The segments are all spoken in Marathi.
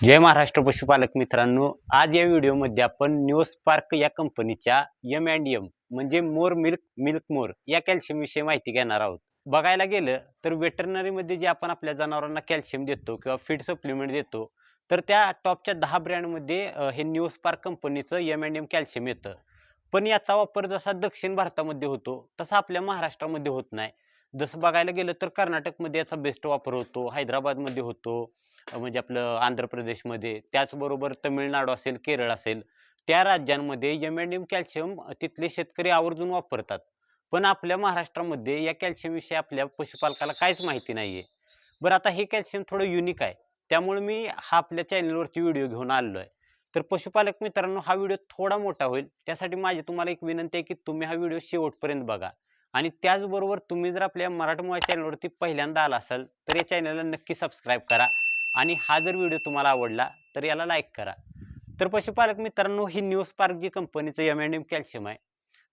जय महाराष्ट्र पशुपालक मित्रांनो आज या व्हिडिओमध्ये आपण न्यूस्पार्क या कंपनीच्या एम अँड एम म्हणजे मोर मिल्क मिल्क मोर या कॅल्शियमविषयी माहिती घेणार आहोत. बघायला गेलं तर वेटरनरीमध्ये जे आपण आपल्या जनावरांना कॅल्शियम देतो किंवा फीड सप्लिमेंट देतो तर त्या टॉपच्या दहा ब्रँडमध्ये हे न्यूस्पार्क कंपनीचं एम अँड एम कॅल्शियम येतं. पण याचा वापर जसा दक्षिण भारतामध्ये होतो तसा आपल्या महाराष्ट्रामध्ये होत नाही. जसं बघायला गेलं तर कर्नाटकमध्ये याचा बेस्ट वापर होतो हैदराबादमध्ये होतो म्हणजे आपलं आंध्र प्रदेशमध्ये त्याचबरोबर तमिळनाडू असेल केरळ असेल त्या राज्यांमध्ये एम अँड एम कॅल्शियम तिथले शेतकरी आवर्जून वापरतात. पण आपल्या महाराष्ट्रामध्ये या कॅल्शियमविषयी आपल्या पशुपालकाला काहीच माहिती नाही आहे बरं आता हे कॅल्शियम थोडं युनिक आहे. त्यामुळे मी हा आपल्या चॅनलवरती व्हिडिओ घेऊन आलेलो आहे तर पशुपालक मित्रांनो हा व्हिडिओ थोडा मोठा होईल. त्यासाठी माझी तुम्हाला एक विनंती आहे की तुम्ही हा व्हिडिओ शेवटपर्यंत बघा. आणि त्याचबरोबर तुम्ही जर आपल्या मराठमोळ्या चॅनलवरती पहिल्यांदा आला असाल तर या चॅनलला नक्की सबस्क्राईब करा. आणि हा जर व्हिडिओ तुम्हाला आवडला तर याला लाईक करा. तर पशुपालक मित्रांनो ही न्यू स्पार्क जी कंपनीचं एम अँड एम कॅल्शियम आहे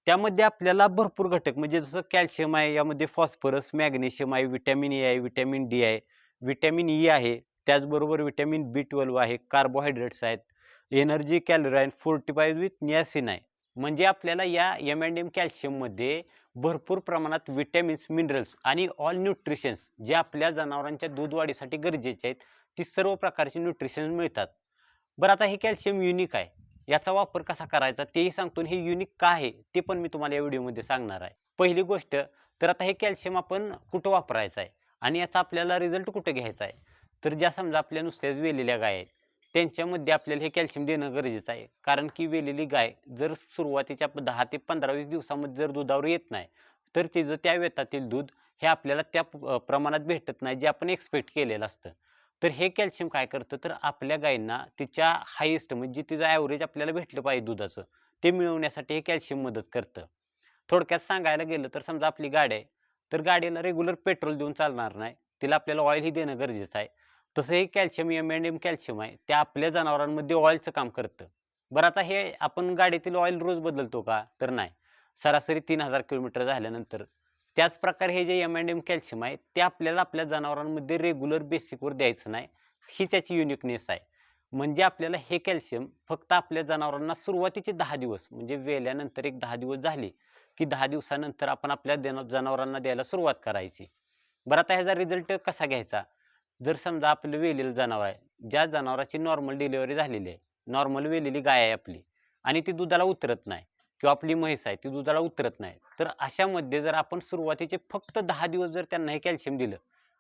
त्यामध्ये आपल्याला भरपूर घटक म्हणजे जसं कॅल्शियम आहे यामध्ये फॉस्फरस मॅग्नेशियम आहे व्हिटॅमिन ए आहे व्हिटॅमिन डी आहे व्हिटॅमिन ई e आहे त्याचबरोबर व्हिटॅमिन बी ट्वेल्व आहे कार्बोहायड्रेट्स आहेत एनर्जी कॅलोराईन फोर्टीफाईड विथ नियासिन आहे. म्हणजे आपल्याला या एम अँड एम कॅल्शियममध्ये भरपूर प्रमाणात विटॅमिन्स मिनरल्स आणि ऑल न्यूट्रिशन्स जे आपल्या जनावरांच्या दूध वाढीसाठी गरजेचे आहेत ती सर्व प्रकारची न्यूट्रिशन मिळतात. बरं आता हे कॅल्शियम युनिक आहे. याचा वापर कसा करायचा? तेही सांगतो आणि हे युनिक का आहे ते पण मी तुम्हाला या व्हिडिओमध्ये सांगणार आहे. पहिली गोष्ट तर आता हे कॅल्शियम आपण कुठं वापरायचं आहे? आणि याचा आपल्याला रिझल्ट कुठं घ्यायचा आहे? तर ज्या समजा आपल्या नुसत्याच वेलेल्या गाय आहेत त्यांच्यामध्ये आपल्याला हे कॅल्शियम देणं गरजेचं आहे. कारण की वेलेली गाय जर सुरुवातीच्या दहा ते पंधरा वीस दिवसामध्ये जर दुधावर येत नाही तर तिचं त्या वेतातील दूध हे आपल्याला त्या प्रमाणात भेटत नाही जे आपण एक्सपेक्ट केलेलं असतं. तर हे कॅल्शियम काय करतं? तर आपल्या गायींना तिच्या हायेस्ट म्हणजे तिचं ॲव्हरेज आपल्याला भेटलं पाहिजे दुधाचं. ते मिळवण्यासाठी हे कॅल्शियम मदत करतं. थोडक्यात सांगायला गेलं तर समजा आपली गाडी आहे तर गाडीला रेग्युलर पेट्रोल देऊन चालणार नाही. तिला आपल्याला ऑइलही देणं गरजेचं आहे. तसं हे calcium M and M calcium आहे. ते आपल्या जनावरांमध्ये ऑइलचं काम करतं. बरं आता हे आपण गाडीतील ऑइल रोज बदलतो का? तर नाही. सरासरी तीन हजार किलोमीटर झाल्यानंतर त्याच प्रकारे हे जे एम अँड एम कॅल्शियम आहे ते आपल्याला आपल्या जनावरांमध्ये रेग्युलर बेसिकवर द्यायचं नाही. ही त्याची युनिकनेस आहे. म्हणजे आपल्याला हे कॅल्शियम फक्त आपल्या जनावरांना सुरुवातीचे दहा दिवस म्हणजे वेल्यानंतर एक दहा दिवस झाले की दहा दिवसानंतर आपण आपल्या देना- जनावरांना द्यायला सुरुवात करायची. बरं आता ह्याचा रिझल्ट कसा घ्यायचा? जर समजा आपलं वेलेलं जनावर आहे ज्या जनावराची नॉर्मल डिलिव्हरी झालेली आहे नॉर्मल वेलेली गाय आहे आपली आणि ती दुधाला उतरत नाही किंवा आपली म्हैस आहे ती दुधाला उतरत नाही. तर अशामध्ये जर आपण सुरुवातीचे फक्त दहा दिवस जर त्यांना हे कॅल्शियम दिलं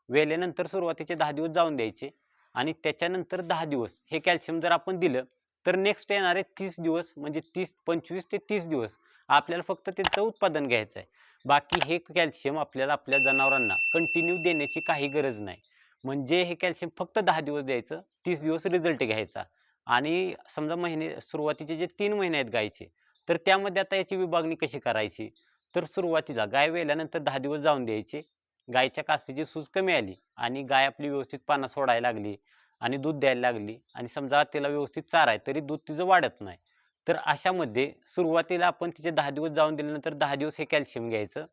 वेल्यानंतर सुरुवातीचे दहा दिवस जाऊन द्यायचे आणि त्याच्यानंतर दहा दिवस हे कॅल्शियम जर आपण दिलं तर नेक्स्ट येणारे तीस दिवस म्हणजे तीस पंचवीस ते तीस दिवस आपल्याला फक्त त्याचं उत्पादन घ्यायचं आहे. बाकी हे कॅल्शियम आपल्याला आपल्या जनावरांना कंटिन्यू देण्याची काही गरज नाही. म्हणजे हे कॅल्शियम फक्त दहा दिवस द्यायचं तीस दिवस रिझल्ट घ्यायचा आणि समजा महिने सुरुवातीचे जे तीन महिने आहेत गायचे तर त्यामध्ये आता याची विभागणी कशी करायची? तर सुरुवातीला गाय वेल्यानंतर दहा दिवस जाऊन द्यायचे. गायच्या कासेची सूज कमी आली आणि गाय आपली व्यवस्थित पानं सोडायला लागली आणि दूध द्यायला लागली आणि समजा तिला व्यवस्थित चारा आहे तरी दूध तिचं वाढत नाही. तर अशामध्ये सुरुवातीला आपण तिचे दहा दिवस जाऊन दिल्यानंतर दहा दिवस हे कॅल्शियम घ्यायचं.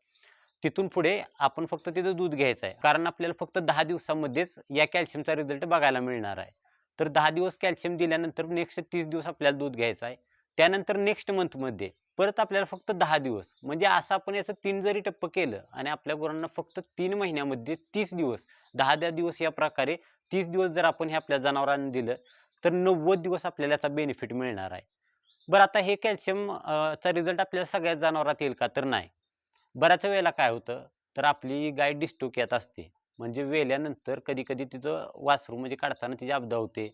तिथून पुढे आपण फक्त तिथं दूध घ्यायचं आहे. कारण आपल्याला फक्त दहा दिवसामध्येच या कॅल्शियमचा रिझल्ट बघायला मिळणार आहे. तर दहा दिवस कॅल्शियम दिल्यानंतर नेक्स्ट तीस दिवस आपल्याला दूध घ्यायचं आहे. त्यानंतर नेक्स्ट मंथमध्ये परत आपल्याला फक्त दहा दिवस म्हणजे असं आपण याचं तीन जरी टप्प केलं आणि आपल्या गुरांना फक्त तीन महिन्यामध्ये तीस दिवस दहा दहा दिवस या प्रकारे तीस दिवस जर आपण हे आपल्या जनावरांना दिलं तर नव्वद दिवस आपल्याला याचा बेनिफिट मिळणार आहे. बरं आता हे कॅल्शियमचा रिझल्ट आपल्याला सगळ्याच जनावरात येईल का तर नाही. बऱ्याच वेळेला काय होतं तर आपली गाय डिस्टोक्यात असते. म्हणजे वेल्यानंतर कधी कधी तिचं वासरू म्हणजे काढताना तिची अब्दा होते.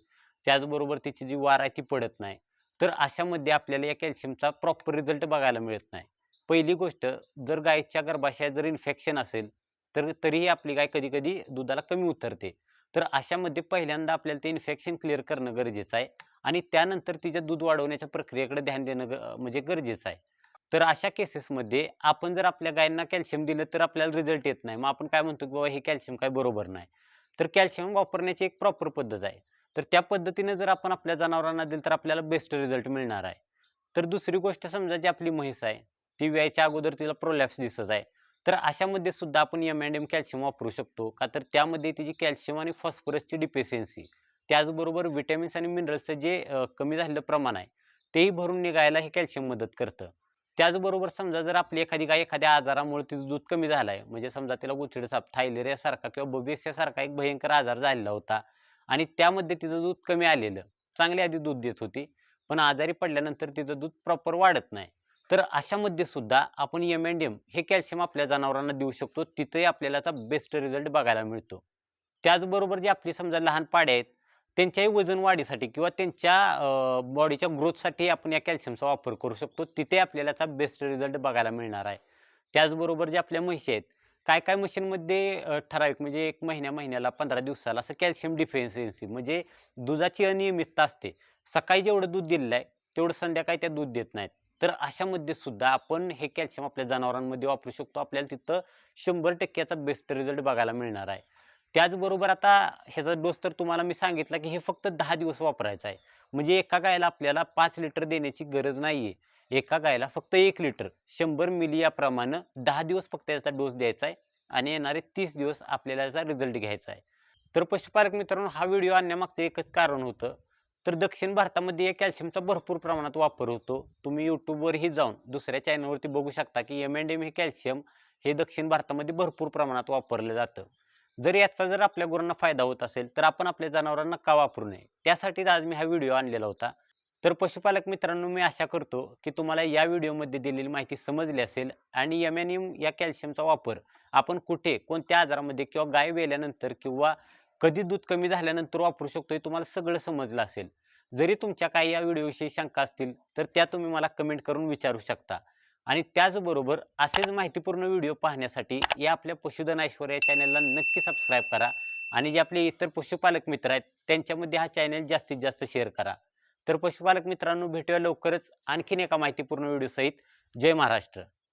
त्याचबरोबर तिची जी वार आहे ती पडत नाही. तर अशामध्ये आपल्याला या कॅल्शियमचा प्रॉपर रिझल्ट बघायला मिळत नाही. पहिली गोष्ट जर गायच्या गर्भाशयात जर इन्फेक्शन असेल तर तरीही आपली गाय कधी कधी दुधाला कमी उतरते. तर अशामध्ये पहिल्यांदा आपल्याला ते इन्फेक्शन क्लिअर करणं गरजेचं आहे आणि त्यानंतर तिच्या दूध वाढवण्याच्या प्रक्रियेकडे ध्यान देणं ग- म्हणजे गरजेचं आहे. तर अशा केसेसमध्ये आपण जर आपल्या गायींना कॅल्शियम दिलं तर आपल्याला रिझल्ट येत नाही. मग आपण काय म्हणतो की बाबा हे कॅल्शियम काय बरोबर नाही. तर कॅल्शियम वापरण्याची एक प्रॉपर पद्धत आहे. तर त्या पद्धतीने जर आपण आपल्या जनावरांना दिलं तर आपल्याला बेस्ट रिझल्ट मिळणार आहे. तर दुसरी गोष्ट समजा जी आपली म्हैस आहे ती व्यायच्या अगोदर तिला प्रोलॅप्स दिसत आहे. तर अशामध्ये सुद्धा आपण एम अँड एम कॅल्शियम वापरू शकतो का? तर त्यामध्ये तिची कॅल्शियम आणि फॉस्फरसची डिफिशियन्सी त्याचबरोबर विटॅमिन्स आणि मिनरल्सचं जे कमी झालेलं प्रमाण आहे तेही भरून निघायला हे कॅल्शियम मदत करतं. त्याचबरोबर समजा जर आपली एखादी गाय एखाद्या आजारामुळे तिचं दूध कमी झालं आहे म्हणजे समजा तिला गोचिडसाप थायलेरियासारखा किंवा बबेसियासारखा एक भयंकर आजार झालेला होता आणि त्यामध्ये तिचं दूध कमी आलेलं. चांगली आधी दूध देत होती पण आजारी पडल्यानंतर तिचं दूध प्रॉपर वाढत नाही. तर अशामध्ये सुद्धा आपण एम अँड एम हे कॅल्शियम आपल्या जनावरांना देऊ शकतो. तिथेही आपल्याला बेस्ट रिझल्ट बघायला मिळतो. त्याचबरोबर जे आपली समजा लहान पाड्या आहेत त्यांच्याही वजन वाढीसाठी किंवा त्यांच्या बॉडीच्या ग्रोथसाठी आपण या कॅल्शियमचा वापर करू शकतो. तिथे आपल्याला बेस्ट रिझल्ट बघायला मिळणार आहे. त्याचबरोबर जे आपल्या म्हशी आहेत काय काय मशीनमध्ये ठराविक म्हणजे एक महिन्या महिन्याला पंधरा दिवसाला असं कॅल्शियम डिफिशियन्सी म्हणजे दुधाची अनियमितता असते. सकाळी जेवढं दूध दिलेलं आहे तेवढं संध्याकाळी त्या दूध देत नाहीत. तर अशामध्ये सुद्धा आपण हे कॅल्शियम आपल्या जनावरांमध्ये वापरू शकतो. आपल्याला तिथं शंभर टक्क्याचा बेस्ट रिझल्ट बघायला मिळणार आहे. त्याचबरोबर आता ह्याचा डोस तर तुम्हाला मी सांगितला की हे फक्त दहा दिवस वापरायचं आहे. म्हणजे एका गायला आपल्याला पाच लिटर देण्याची गरज नाही आहे एका गायला फक्त एक लिटर शंभर मिली याप्रमाणे दहा दिवस फक्त याचा डोस द्यायचा आहे आणि येणारे तीस दिवस आपल्याला याचा रिझल्ट घ्यायचा आहे. तर पशुपालक मित्रांनो हा व्हिडिओ आणण्यामागचं एकच कारण होतं. तर दक्षिण भारतामध्ये या कॅल्शियमचा भरपूर प्रमाणात वापर होतो. तुम्ही यूट्यूबवरही जाऊन दुसऱ्या चॅनलवरती बघू शकता की एम अँड एम हे कॅल्शियम हे दक्षिण भारतामध्ये भरपूर प्रमाणात वापरलं जातं. जर याचा जर आपल्या गुरांना फायदा होत असेल तर आपण आपल्या जनावरांना का वापरू नये? त्यासाठीच आज मी हा व्हिडिओ आणलेला होता. तर पशुपालक मित्रांनो मी आशा करतो की तुम्हाला या व्हिडिओमध्ये दिलेली माहिती समजली असेल आणि एम एन एम या कॅल्शियमचा वापर आपण कुठे कोणत्या आजारामध्ये किंवा गाय वेल्यानंतर किंवा कधी दूध कमी झाल्यानंतर वापरू शकतो हे तुम्हाला सगळं समजलं असेल. जरी तुमच्या काही या व्हिडिओविषयी शंका असतील तर त्या तुम्ही मला कमेंट करून विचारू शकता. आणि त्याचबरोबर असेच माहितीपूर्ण व्हिडिओ पाहण्यासाठी या आपल्या पशुधन ऐश्वर्या चॅनलला नक्की सबस्क्राईब करा आणि जे आपले इतर पशुपालक मित्र आहेत त्यांच्यामध्ये हा चॅनल जास्तीत जास्त शेअर करा. तर पशुपालक मित्रांनो भेटूया लवकरच आणखीन एका माहितीपूर्ण व्हिडिओ सहित. जय महाराष्ट्र.